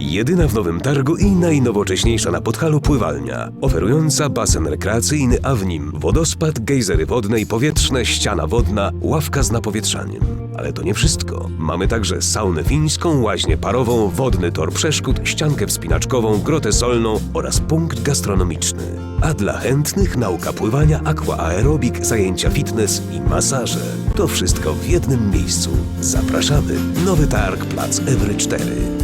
Jedyna w Nowym Targu i najnowocześniejsza na Podhalu pływalnia, oferująca basen rekreacyjny, a w nim wodospad, gejzery wodne i powietrzne, ściana wodna, ławka z napowietrzaniem. Ale to nie wszystko. Mamy także saunę fińską, łaźnię parową, wodny tor przeszkód, ściankę wspinaczkową, grotę solną oraz punkt gastronomiczny. A dla chętnych nauka pływania, aquaerobik, zajęcia fitness i masaże. To wszystko w jednym miejscu. Zapraszamy. Nowy Targ, plac Ewry 4.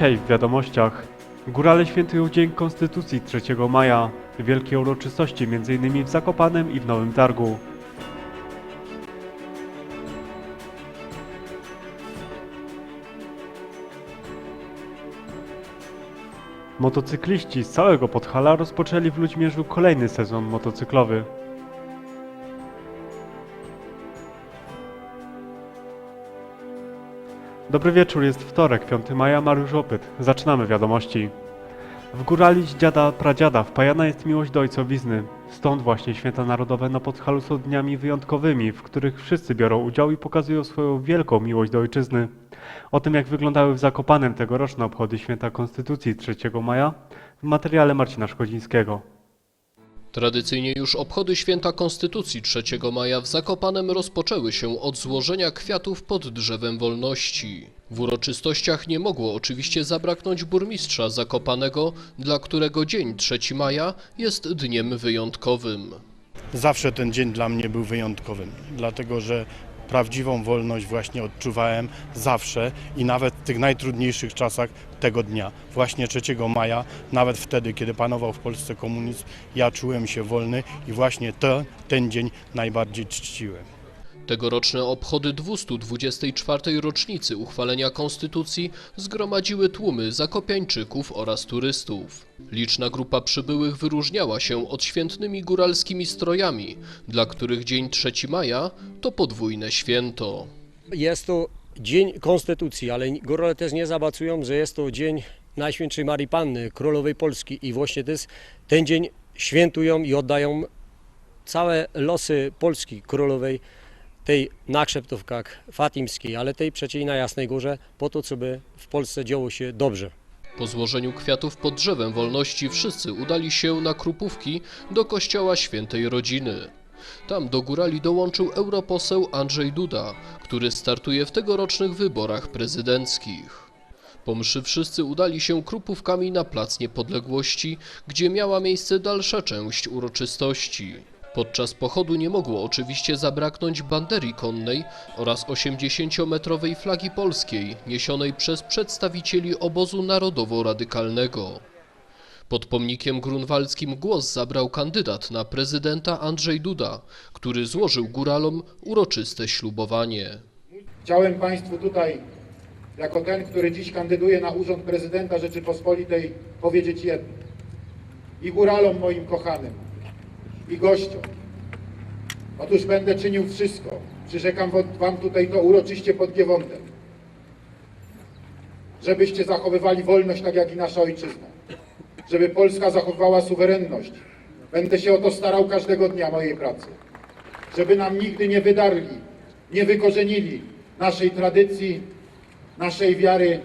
Dzisiaj w wiadomościach Górale świętują Dzień Konstytucji 3 maja. Wielkie uroczystości m.in. w Zakopanem i w Nowym Targu. Motocykliści z całego Podhala rozpoczęli w Ludźmierzu kolejny sezon motocyklowy. Dobry wieczór, jest wtorek, 5 maja, Mariusz Opyt. Zaczynamy wiadomości. W górali z dziada pradziada wpajana jest miłość do ojcowizny. Stąd właśnie święta narodowe na Podhalu są dniami wyjątkowymi, w których wszyscy biorą udział i pokazują swoją wielką miłość do ojczyzny. O tym, jak wyglądały w Zakopanem tegoroczne obchody święta Konstytucji 3 maja, w materiale Marcina Szkodzińskiego. Tradycyjnie już obchody święta Konstytucji 3 maja w Zakopanem rozpoczęły się od złożenia kwiatów pod drzewem wolności. W uroczystościach nie mogło oczywiście zabraknąć burmistrza Zakopanego, dla którego dzień 3 maja jest dniem wyjątkowym. Zawsze ten dzień dla mnie był wyjątkowym, dlatego że prawdziwą wolność właśnie odczuwałem zawsze i nawet w tych najtrudniejszych czasach tego dnia. Właśnie 3 maja, nawet wtedy, kiedy panował w Polsce komunizm, ja czułem się wolny i właśnie to, ten dzień najbardziej czciłem. Tegoroczne obchody 224. rocznicy uchwalenia Konstytucji zgromadziły tłumy zakopiańczyków oraz turystów. Liczna grupa przybyłych wyróżniała się odświętnymi góralskimi strojami, dla których dzień 3 maja to podwójne święto. Jest to Dzień Konstytucji, ale górale też nie zabacują, że jest to Dzień Najświętszej Marii Panny, Królowej Polski i właśnie ten dzień świętują i oddają całe losy Polski Królowej, tej na Krzeptówkach Fatimskiej, ale tej przeciej na Jasnej Górze, po to, co by w Polsce działo się dobrze. Po złożeniu kwiatów pod drzewem wolności wszyscy udali się na Krupówki do kościoła świętej rodziny. Tam do górali dołączył europoseł Andrzej Duda, który startuje w tegorocznych wyborach prezydenckich. Po mszy wszyscy udali się krupówkami na Plac Niepodległości, gdzie miała miejsce dalsza część uroczystości. Podczas pochodu nie mogło oczywiście zabraknąć bandery konnej oraz 80-metrowej flagi polskiej niesionej przez przedstawicieli obozu narodowo-radykalnego. Pod pomnikiem grunwaldzkim głos zabrał kandydat na prezydenta Andrzej Duda, który złożył góralom uroczyste ślubowanie. Chciałem Państwu tutaj, jako ten, który dziś kandyduje na urząd prezydenta Rzeczypospolitej, powiedzieć jedno. I góralom moim kochanym, i gościom. Otóż będę czynił wszystko, przyrzekam Wam tutaj to uroczyście pod Giewondem, żebyście zachowywali wolność tak jak i nasza ojczyzna, żeby Polska zachowywała suwerenność. Będę się o to starał każdego dnia mojej pracy żeby nam nigdy nie wydarli, nie wykorzenili naszej tradycji, naszej wiary,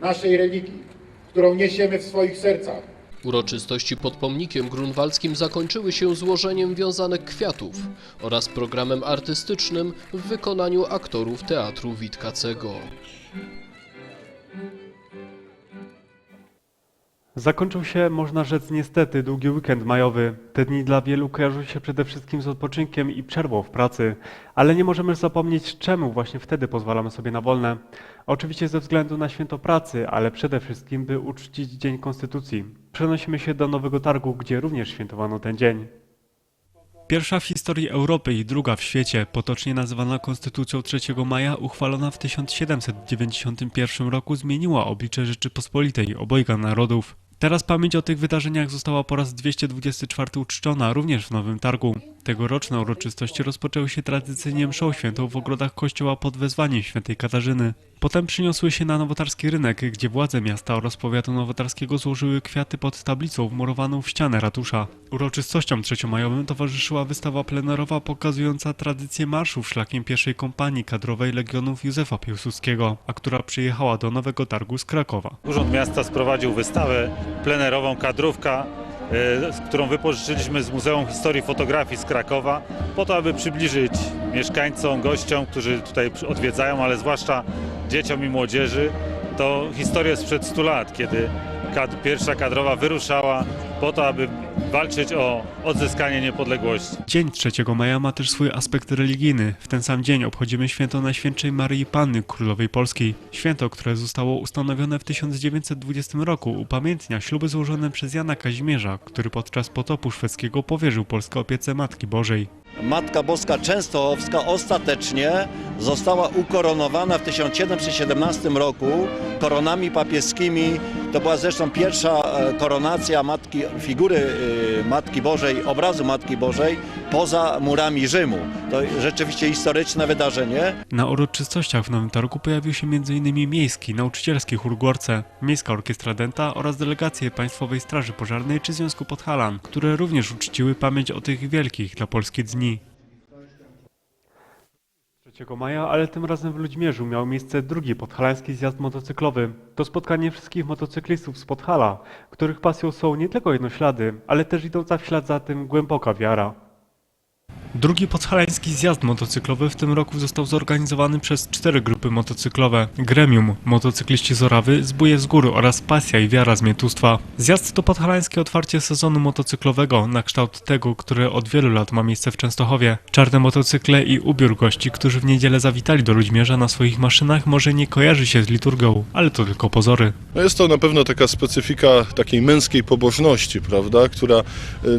naszej religii, którą niesiemy w swoich sercach. Uroczystości pod pomnikiem grunwaldzkim zakończyły się złożeniem wiązanek kwiatów oraz programem artystycznym w wykonaniu aktorów Teatru Witkacego. Zakończył się, można rzec niestety, długi weekend majowy. Te dni dla wielu kojarzą się przede wszystkim z odpoczynkiem i przerwą w pracy, ale nie możemy zapomnieć, czemu właśnie wtedy pozwalamy sobie na wolne. Oczywiście ze względu na święto pracy, ale przede wszystkim, by uczcić Dzień Konstytucji. Przenosimy się do Nowego Targu, gdzie również świętowano ten dzień. Pierwsza w historii Europy i druga w świecie, potocznie nazywana Konstytucją 3 maja, uchwalona w 1791 roku, zmieniła oblicze Rzeczypospolitej obojga narodów. Teraz pamięć o tych wydarzeniach została po raz 224 uczczona również w Nowym Targu. Tegoroczne uroczystości rozpoczęły się tradycyjnie mszą świętą w ogrodach kościoła pod wezwaniem świętej Katarzyny. Potem przyniosły się na nowotarski rynek, gdzie władze miasta oraz powiatu nowotarskiego złożyły kwiaty pod tablicą wmurowaną w ścianę ratusza. Uroczystościom trzeciomajowym towarzyszyła wystawa plenerowa pokazująca tradycję marszów szlakiem pierwszej kompanii kadrowej Legionów Józefa Piłsudskiego, a która przyjechała do Nowego Targu z Krakowa. Urząd Miasta sprowadził wystawę plenerową Kadrówka, e, którą wypożyczyliśmy z Muzeum Historii Fotografii z Krakowa, po to, aby przybliżyć mieszkańcom, gościom, którzy tutaj odwiedzają, ale zwłaszcza dzieciom i młodzieży, to historię sprzed 100 lat, kiedy kad- pierwsza kadrowa wyruszała po to, aby walczyć o odzyskanie niepodległości. Dzień 3 maja ma też swój aspekt religijny. W ten sam dzień obchodzimy święto Najświętszej Maryi Panny Królowej Polskiej. Święto, które zostało ustanowione w 1920 roku, upamiętnia śluby złożone przez Jana Kazimierza, który podczas potopu szwedzkiego powierzył Polskę opiece Matki Bożej. Matka Boska Częstochowska ostatecznie została ukoronowana w 1717 roku koronami papieskimi. To była zresztą pierwsza e, koronacja matki, figury e, Matki Bożej, obrazu Matki Bożej poza murami Rzymu. To rzeczywiście historyczne wydarzenie. Na uroczystościach w Nowym Targu pojawił się m.in. miejski, nauczycielski chór Gorce, Miejska Orkiestra Denta oraz delegacje Państwowej Straży Pożarnej czy Związku Podhalan, które również uczciły pamięć o tych wielkich dla Polski dni. 3 maja, ale tym razem w Ludźmierzu miał miejsce drugi podhalański zjazd motocyklowy. To spotkanie wszystkich motocyklistów z Podhala, których pasją są nie tylko jednoślady, ale też idąca w ślad za tym głęboka wiara. Drugi podhalański zjazd motocyklowy w tym roku został zorganizowany przez cztery grupy motocyklowe. Gremium, motocykliści z Orawy, Zbóje z Góry oraz Pasja i Wiara z Mietustwa. Zjazd to podhalańskie otwarcie sezonu motocyklowego na kształt tego, które od wielu lat ma miejsce w Częstochowie. Czarne motocykle i ubiór gości, którzy w niedzielę zawitali do Ludźmierza na swoich maszynach może nie kojarzy się z liturgią, ale to tylko pozory. No jest to na pewno taka specyfika takiej męskiej pobożności, prawda, która y,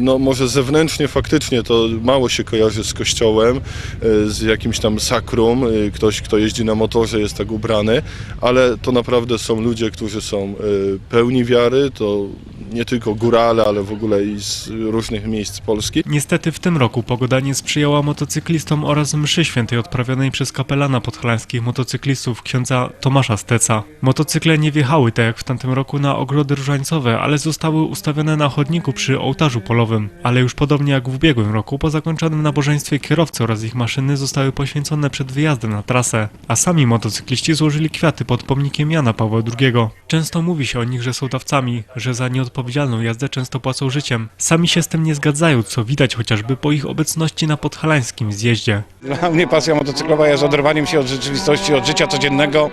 no, może zewnętrznie faktycznie to mało się kojarzy z kościołem, y, z jakimś tam sakrum, y, ktoś kto jeździ na motorze jest tak ubrany, ale to naprawdę są ludzie, którzy są y, pełni wiary, to nie tylko górale, ale w ogóle i z różnych miejsc Polski. Niestety w tym roku pogoda nie sprzyjała motocyklistom oraz mszy świętej odprawionej przez kapelana podhalańskich motocyklistów księdza Tomasza Steca. Motocykle nie wjechały tak jak w tamtym roku na ogrody różańcowe, ale zostały ustawione na chodniku przy ołtarzu polowym. Ale już podobnie jak w ubiegłym roku, po zakończonym nabożeństwie kierowcy oraz ich maszyny zostały poświęcone przed wyjazdem na trasę, a sami motocykliści złożyli kwiaty pod pomnikiem Jana Pawła II. Często mówi się o nich, że są dawcami, że za nieodpowiedzialną jazdę często płacą życiem. Sami się z tym nie zgadzają, co widać chociażby po ich obecności na podhalańskim zjeździe. Dla mnie pasja motocyklowa jest oderwaniem się od rzeczywistości, od życia codziennego,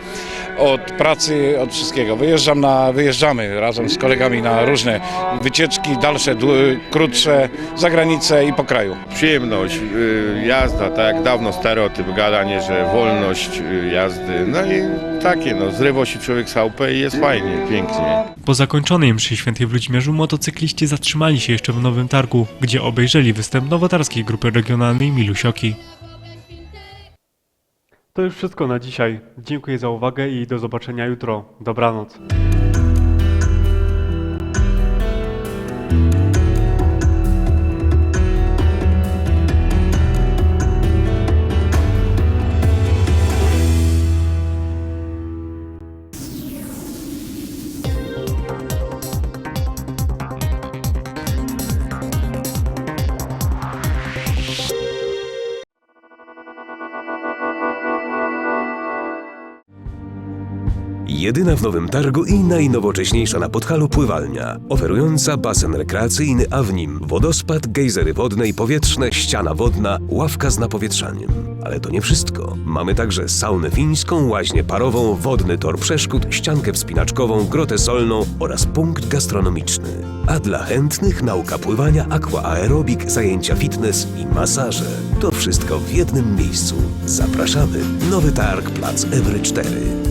od pracy, od wszystkiego. Wyjeżdżam na, wyjeżdżamy razem z kolegami na różne wycieczki, dalsze, dłu- krótsze, za granicę i po kraju. przyjemność, y, jazda, tak jak dawno stereotyp gadanie, że wolność y, jazdy, no i takie, no zrywa się człowiek z chałupę i jest fajnie, pięknie. Po zakończonej mszy świętej w Ludźmierzu motocykliści zatrzymali się jeszcze w Nowym Targu, gdzie obejrzeli występ nowotarskiej grupy regionalnej Milusioki. To już wszystko na dzisiaj. Dziękuję za uwagę i do zobaczenia jutro. Dobranoc. Jedyna w Nowym Targu i najnowocześniejsza na Podhalu pływalnia, oferująca basen rekreacyjny, a w nim wodospad, gejzery wodne i powietrzne, ściana wodna, ławka z napowietrzaniem. Ale to nie wszystko. Mamy także saunę fińską, łaźnię parową, wodny tor przeszkód, ściankę wspinaczkową, grotę solną oraz punkt gastronomiczny. A dla chętnych nauka pływania, aquaaerobik, zajęcia fitness i masaże. To wszystko w jednym miejscu. Zapraszamy. Nowy Targ, plac Ewry 4.